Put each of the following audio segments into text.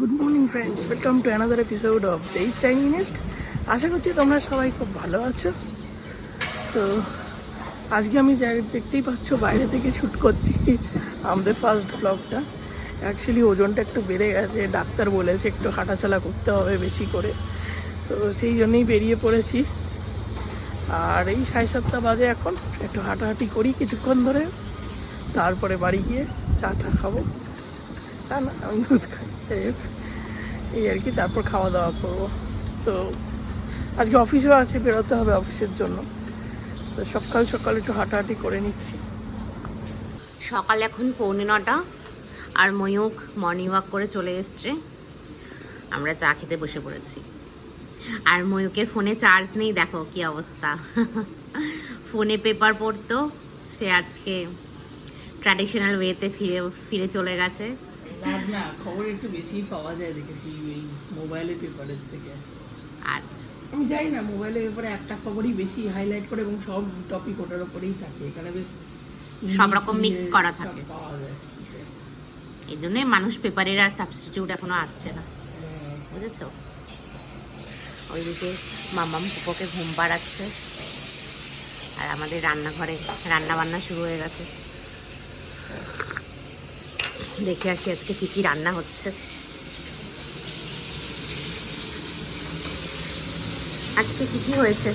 Good morning friends welcome to another episode of this time invest আশা করছি তোমরা সবাই খুব ভালো আছো। তো, আজকে আমি দেখতেই পাচ্ছ, বাইরে থেকে শ্যুট করছি আমাদের ফার্স্ট ব্লগটা অ্যাকচুয়ালি ওজনটা একটু বেড়ে গেছে। ডাক্তার বলেছে একটু হাঁটাচলা করতে হবে বেশি করে। তো, সেই জন্যই বেরিয়ে পড়েছি। আর এই সাড়ে সাতটা বাজে এখন। একটু হাঁটাহাঁটি করি কিছুক্ষণ ধরে। তারপরে বাড়ি গিয়ে চা টা খাব। চা না আমি দুধ খাই। এই আর কি, তারপর খাওয়া দাওয়া করব। তো, আজকে অফিসেও আছে, বেরোতে হবে অফিসের জন্য। তো সকাল সকাল একটু হাঁটাহাঁটি করে নিচ্ছি। সকাল এখন পৌনে নটা, আর ময়ূক মর্নিং ওয়াক করে চলে এসছে। আমরা চা খেতে বসে পড়েছি। আর ময়ূকের ফোনে চার্জ নেই, দেখো কি অবস্থা। ফোনে পেপার পড়তো, সে আজকে ট্র্যাডিশনাল ওয়েতে ফিরে ফিরে চলে গেছে। না খবর একটু বেশি পাওয়া যায় দেখেছি এই মোবাইলে পেপারের থেকে। আচ্ছা। আমি জানি না মোবাইলের ব্যাপারে একটা খবরই বেশি হাইলাইট করে এবং সব টপিক ওটার উপরেই থাকে। এখানে বেশ সব রকম নিউজ, করা থাকে। এই জন্যে মানুষ পেপারের আর সাবস্টিটিউট এখনও আসছে না। বুঝেছ? ওইদিকে মামাম পুপোকে ঘুম পাড়াচ্ছে। আর আমাদের রান্নাঘরে রান্না বান্না শুরু হয়ে গেছে। দেখে আসি আজকে কি কি রান্না হচ্ছে। আজকে কি কি হয়েছে?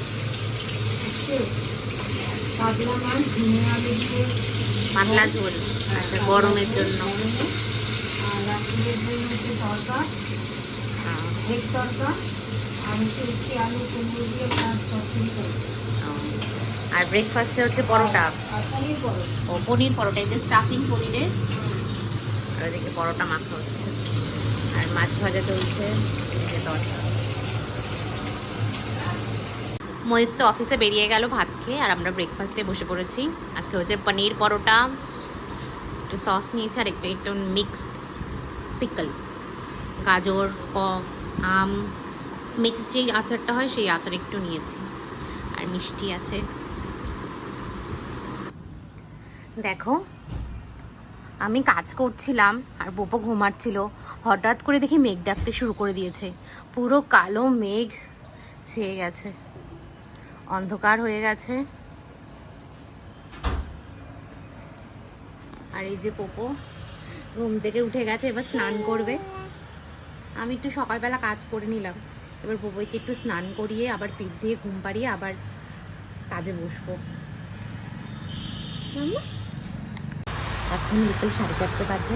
পাতলা ঝোল আচ্ছা গরমের জন্য। আর ব্রেকফাস্টে হচ্ছে পরোটা? ও পনির পরোটা এই যে স্টাফিং পনিরের। ওদিকে পরোটা মাখা হচ্ছে। আর মাছ ভাজা চলছে। এদিকে ময়ূর তো অফিসে বেরিয়ে গেল ভাত খেয়ে, আর আমরা ব্রেকফাস্টে বসে পড়েছি। আজকে হচ্ছে পনির পরোটা, একটু সস নিয়েছি, আর একটু একটু মিক্সড পিকল গাজর ক- আম মিক্সড যেই আচারটা হয়, সেই আচার একটু নিয়েছি। আর মিষ্টি আছে। দেখো আমি কাজ করছিলাম আর বোপো ঘুমাচ্ছিল। হঠাৎ করে দেখি মেঘ ডাকতে শুরু করে দিয়েছে। পুরো কালো মেঘ ছেয়ে গেছে। অন্ধকার হয়ে গেছে। আর এই যে পোপো ঘুম থেকে উঠে গেছে, এবার স্নান করবে। আমি একটু সকালবেলা কাজ করে নিলাম। এবার পোপোকে একটু স্নান করিয়ে, আবার পিঠ দিয়ে ঘুম পাড়িয়ে আবার কাজে বসবো। এখন বিকেল সাড়ে চারটে বাজে।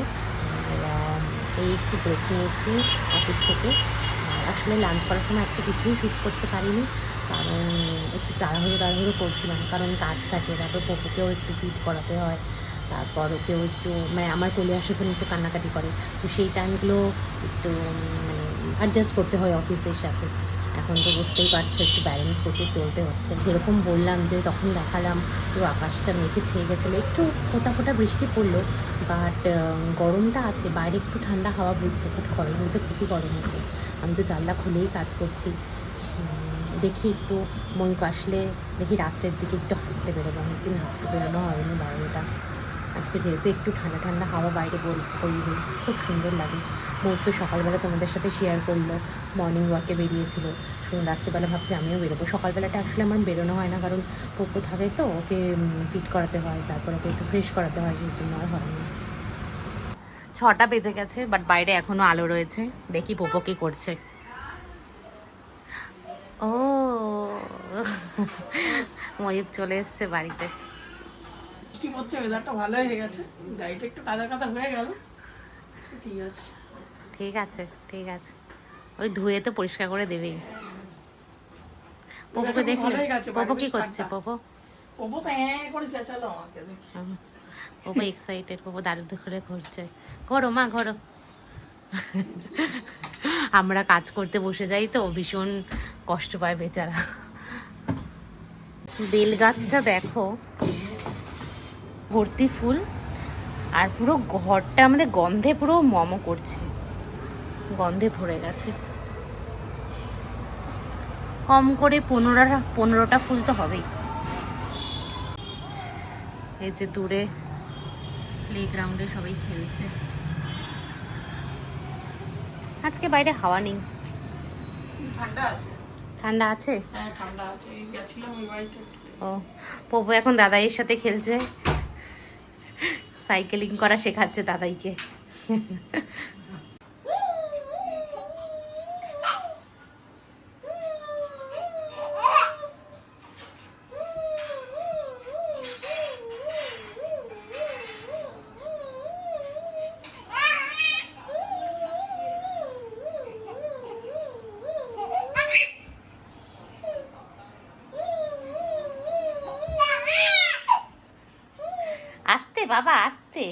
আর এই একটু ব্রেক নিয়েছি অফিস থেকে। আসলে লাঞ্চ করার সময় আজকে কিছুই শ্যুট করতে পারিনি। কারণ, একটু তাড়াহুড়ো তাড়াহুড়ো করছিলাম। কারণ কাজ থাকে, তারপর পপুকেও একটু ফিট করাতে হয়। তারপর ওকেও একটু মানে আমার কোলে আসার জন্য একটু কান্নাকাটি করে। তো সেই টাইমগুলো একটু মানে অ্যাডজাস্ট করতে হয় অফিসের সাথে। এখন তো বুঝতেই পারছ, একটু ব্যালেন্স করতে চলতে হচ্ছে। যেরকম বললাম যে তখন দেখালাম, পুরো আকাশটা মেঘে ছেয়ে গেছিল। একটু ফোটা ফোটা বৃষ্টি পড়ল বাট গরমটা আছে, বাইরে একটু ঠান্ডা হাওয়া বইছে বাট ঘরের মধ্যে খুবই গরম আছে। আমি তো জানলা খুলেই কাজ করছি। দেখি একটু ময়ূক আসলে, দেখি রাত্রের দিকে একটু হাঁটতে বেরোবো। অনেকদিন হাঁটতে বেরোনো হয়নি বাইরেটা আজকে যেহেতু একটু ঠান্ডা ঠান্ডা হাওয়া বাইরে বইবে, খুব সুন্দর লাগে। ময়ূক তো সকালবেলা তোমাদের সাথে শেয়ার করল। মর্নিং ওয়াকে বেরিয়েছিল। রাত্রিবেলা ভাবছি আমিও বেরোবো। সকালবেলাটা আসলে আমার বেরোনো হয় না কারণ পোকো থাকে তো ওকে ফিট করাতে হয় তারপর ওকে একটু ফ্রেশ করাতে হয় সেই জন্য আর হয় না। ছটা বেজে গেছে বাট বাইরে এখনও আলো রয়েছে। দেখি পোপো কী করছে। ও ময়ূর চলে এসছে বাড়িতে। বৃষ্টি পড়ছে ওয়েদারটা ভালো হয়ে গেছে। গাড়িটা একটু কাদা কাদা হয়ে গেল। ঠিক আছে। ঠিক আছে ঠিক আছে। ওই ধুয়ে তো পরিষ্কার করে দেবেই। পোপোকে দেখো, দেখলে? পোপো কি করছে। পোপো? ওপো তো হ্যাঁ করে চেঁচালো আমাকে হুম। এক্সাইটেড পোপো দাঁড়ু ধরে ঘুরছে। ঘোরো মা ঘোরো। আমরা কাজ করতে বসে যাই তো ভীষণ কষ্ট পায় বেচারা। বেল গাছটা দেখো ভর্তি ফুল আর পুরো ঘরটা আমাদের গন্ধে পুরো মম করছে। গন্ধে ভরে গেছে। কম করে পনেরোটা পনেরোটা ফুল তো হবেই। এই যে দূরে প্লেগ্রাউন্ডে সবাই খেলছে। আজকে বাইরে হাওয়া নেই। ঠান্ডা আছে? ঠান্ডা আছে? হ্যাঁ ঠান্ডা আছে। গেছিলাম ওই বাড়িতে। ও পপু এখন দাদাইয়ের সাথে খেলছে। সাইকেলিং করা শেখাচ্ছে দাদাইকে। বাবা আত্তে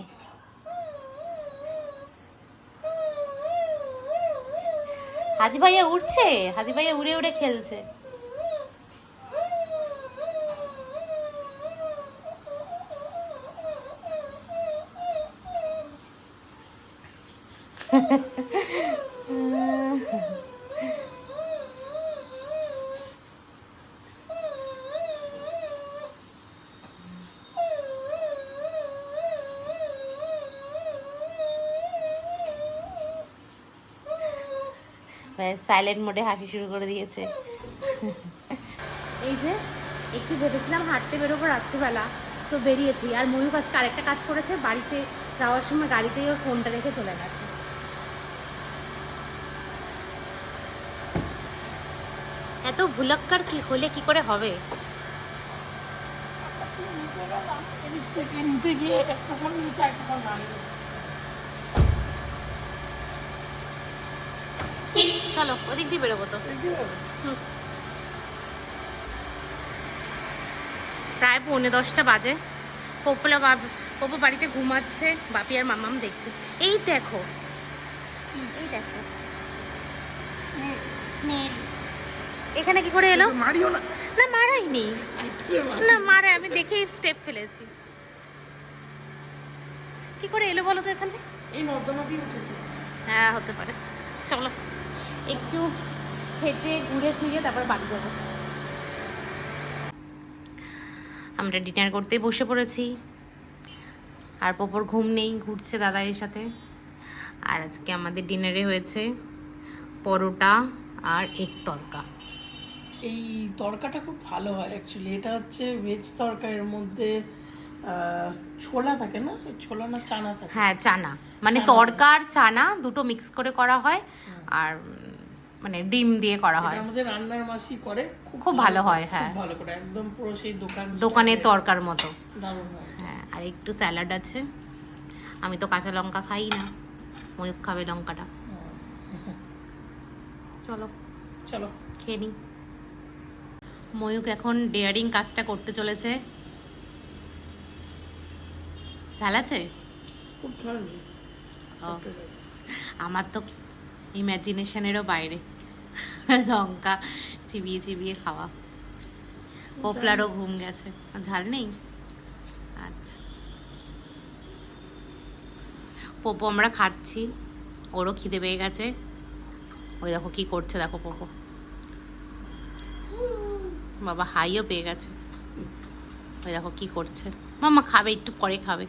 হাজি ভাইয়া উঠছে হাজি ভাইয়া উড়ে উড়ে খেলছে। সাইলেন্ট মোডে হাসি শুরু করে দিয়েছে। এই যে একটু ভেবেছিলাম হাঁটতে বেরোবো রাত্রিবেলা তো বেরিয়েছি। আর ময়ূক আজকে আরেকটা কাজ করেছে বাড়িতে যাওয়ার সময় গাড়িতেই ওর ফোনটা রেখে চলে গেছে। এত ভুলক্কার কি হলে কি করে হবে? নিতে গিয়ে একটা ফোন নিচে একটা ফোন চলো ওদিক দিয়ে বেরোবো তো? প্রায় পৌনে দশটা বাজে। পপুলা পপু বাড়িতে ঘুমাচ্ছে বাপি আর মামাম দেখছে। এই দেখো। এই দেখো। স্নেল। এখানে কি করে এলো? মারিও না। না মারাইনি। না। মারা আমি দেখে স্টেপ ফেলেছি। কি করে এলো বলো তো এখানে? এই নর্দমা দিয়ে উঠেছে। হ্যাঁ হতে পারে। চলো। একটু হেঁটে ঘুরে ফিরে তারপর বাড়ি যাব। আমরা ডিনার করতে বসে পড়েছি। আর পপর ঘুম নেই ঘুরছে দাদার সাথে। আর আজকে আমাদের ডিনারে হয়েছে পরোটা আর এক তরকা। এই তরকাটা খুব ভালো হয় অ্যাকচুয়ালি এটা হচ্ছে ভেজ তরকা এর মধ্যে ছোলা থাকে না? ছোলা না চানা থাকে? হ্যাঁ চানা। মানে। তরকা আর চানা দুটো মিক্স করে করা হয়। আর মানে ডিম দিয়ে করা হয়। আমাদের রান্নার মাসি করে খুব ভালো হয়, হ্যাঁ। ভালো করে একদম পুরো সেই দোকান দোকানের তরকার মতো। দারুণ হয় হ্যাঁ আর একটু স্যালাড আছে। আমি তো কাঁচা লঙ্কা খাই না ময়ূক খাবে লঙ্কাটা। চলো চলো। খেয়ে নিই। ময়ূক এখন ডেয়ারিং কাজটা করতে চলেছে। ঝাল। আছে আমার তো ইমাজিনেশনেরও বাইরে। লঙ্কা চিবিয়ে চিবিয়ে খাওয়া। পোপলারও ঘুম গেছে। ঝাল নেই? আচ্ছা। পোপো আমরা খাচ্ছি। ওরও খিদে পেয়ে গেছে। ওই দেখো কি করছে, দেখো পোপো। বাবা, হাইও পেয়ে গেছে। ওই দেখো কি করছে। মাম্মা খাবে, একটু পরে খাবে।